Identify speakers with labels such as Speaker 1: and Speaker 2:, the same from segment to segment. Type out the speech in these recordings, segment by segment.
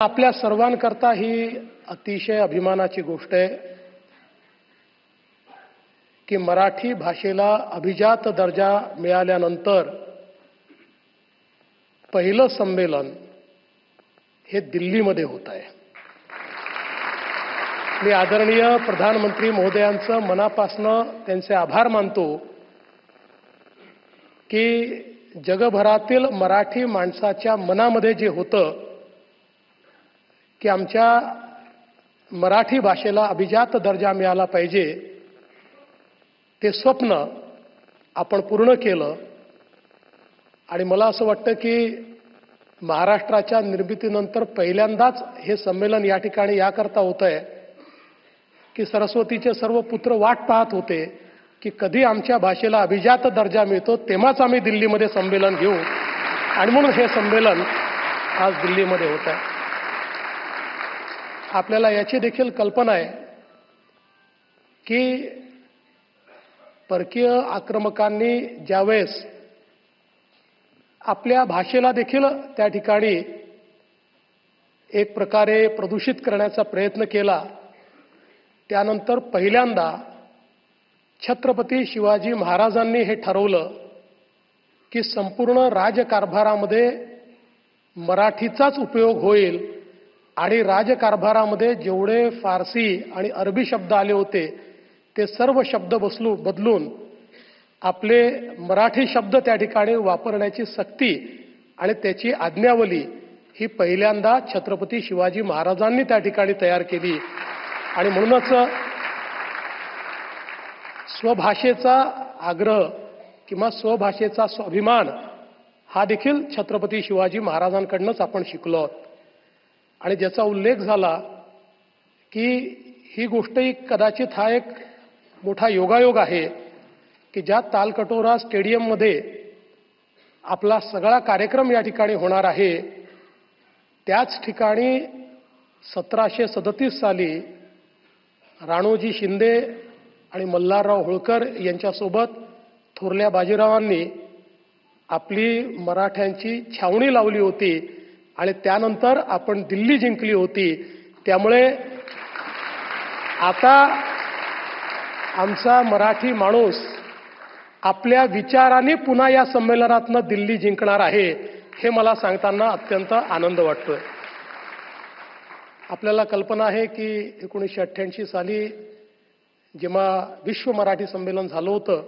Speaker 1: आपल्या सर्वांकरता ही अतिशय अभिमानाची गोष्ट आहे की मराठी भाषेला अभिजात दर्जा मिळाल्यानंतर पहिलं संमेलन हे दिल्लीमध्ये होत आहे. मी आदरणीय प्रधानमंत्री महोदयांचं मनापासनं त्यांचे आभार मानतो की जगभरातील मराठी माणसाच्या मनामध्ये जे होतं की आमच्या मराठी भाषेला अभिजात दर्जा मिळाला पाहिजे ते स्वप्न आपण पूर्ण केलं. आणि मला असं वाटतं की महाराष्ट्राच्या निर्मितीनंतर पहिल्यांदाच हे संमेलन या ठिकाणी याकरता होत आहे की सरस्वतीचे सर्व पुत्र वाट पाहत होते की कधी आमच्या भाषेला अभिजात दर्जा मिळतो तेव्हाच आम्ही दिल्लीमध्ये संमेलन घेऊ. आणि म्हणून हे संमेलन आज दिल्लीमध्ये होत आहे आपल्याला याची देखील कल्पना आहे की परकीय आक्रमकांनी ज्यावेळेस आपल्या भाषेला देखील त्या ठिकाणी एक प्रकारे प्रदूषित करण्याचा प्रयत्न केला त्यानंतर पहिल्यांदा छत्रपती शिवाजी महाराजांनी हे ठरवलं की संपूर्ण राजकारभारामध्ये मराठीचाच उपयोग होईल आणि राजकारभारामध्ये जेवढे फारसी आणि अरबी शब्द आले होते ते सर्व शब्द बसलू बदलून आपले मराठी शब्द त्या ठिकाणी वापरण्याची सक्ती आणि त्याची आज्ञावली ही पहिल्यांदा छत्रपती शिवाजी महाराजांनी त्या ठिकाणी तयार केली. आणि म्हणूनच स्वभाषेचा आग्रह किंवा स्वभाषेचा स्वाभिमान हा देखील छत्रपती शिवाजी महाराजांकडनंच आपण शिकलो आहोत. आणि ज्याचा उल्लेख झाला की ही गोष्टही कदाचित हा एक मोठा योगायोग आहे की ज्या तालकटोरा स्टेडियममध्ये आपला सगळा कार्यक्रम या ठिकाणी होणार आहे त्याच ठिकाणी सतराशे सदतीस साली राणोजी शिंदे आणि मल्हारराव होळकर यांच्यासोबत थोरल्या बाजीरावांनी आपली मराठ्यांची छावणी लावली होती. आणि त्यानंतर आपण दिल्ली जिंकली होती. त्यामुळे आता आमचा मराठी माणूस आपल्या विचाराने पुन्हा या संमेलनातनं दिल्ली जिंकणार आहे हे मला सांगताना अत्यंत आनंद वाटतोय. आपल्याला कल्पना आहे की एकोणीसशे अठ्ठ्याऐंशी साली जेव्हा विश्व मराठी संमेलन झालं होतं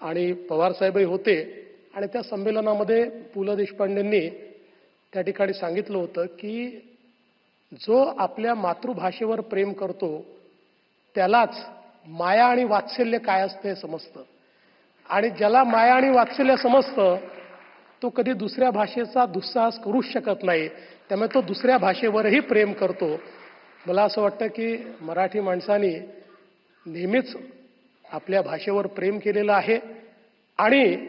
Speaker 1: आणि पवारसाहेबही होते आणि त्या संमेलनामध्ये पु ल देशपांडेंनी त्या ठिकाणी सांगितलं होतं की जो आपल्या मातृभाषेवर प्रेम करतो त्यालाच माया आणि वात्सल्य काय असतं हे समजतं. आणि ज्याला माया आणि वात्सल्य समजतं तो कधी दुसऱ्या भाषेचा दुस्साहस करूच शकत नाही. त्यामुळे तो दुसऱ्या भाषेवरही प्रेम करतो. मला असं वाटतं की मराठी माणसानी नेहमीच आपल्या भाषेवर प्रेम केलेलं आहे. आणि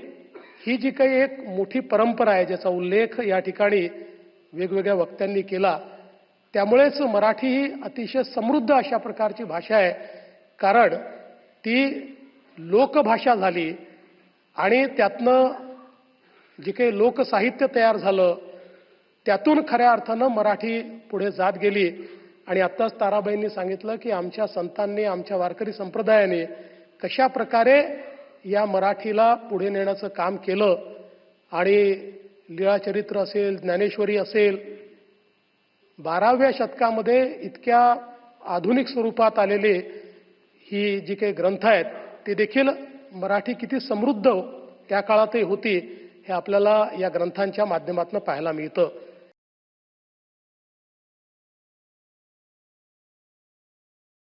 Speaker 1: ही जी काही एक मोठी परंपरा आहे ज्याचा उल्लेख या ठिकाणी वेगवेगळ्या वक्त्यांनी केला त्यामुळेच मराठी ही अतिशय समृद्ध अशा प्रकारची भाषा आहे. कारण ती लोकभाषा झाली आणि त्यातनं जे काही लोकसाहित्य तयार झालं त्यातून खऱ्या अर्थानं मराठी पुढे जात गेली. आणि आत्ताच ताराबाईंनी सांगितलं की आमच्या संतांनी आमच्या वारकरी संप्रदायाने कशा प्रकारे या मराठीला पुढे नेण्याचं काम केलं आणि लीळाचरित्र असेल ज्ञानेश्वरी असेल बाराव्या शतकामध्ये इतक्या आधुनिक स्वरूपात आलेले ही जी काही ग्रंथ आहेत ते देखील मराठी किती समृद्ध त्या काळातही होती हे आपल्याला या ग्रंथांच्या माध्यमातून पाहायला मिळतं.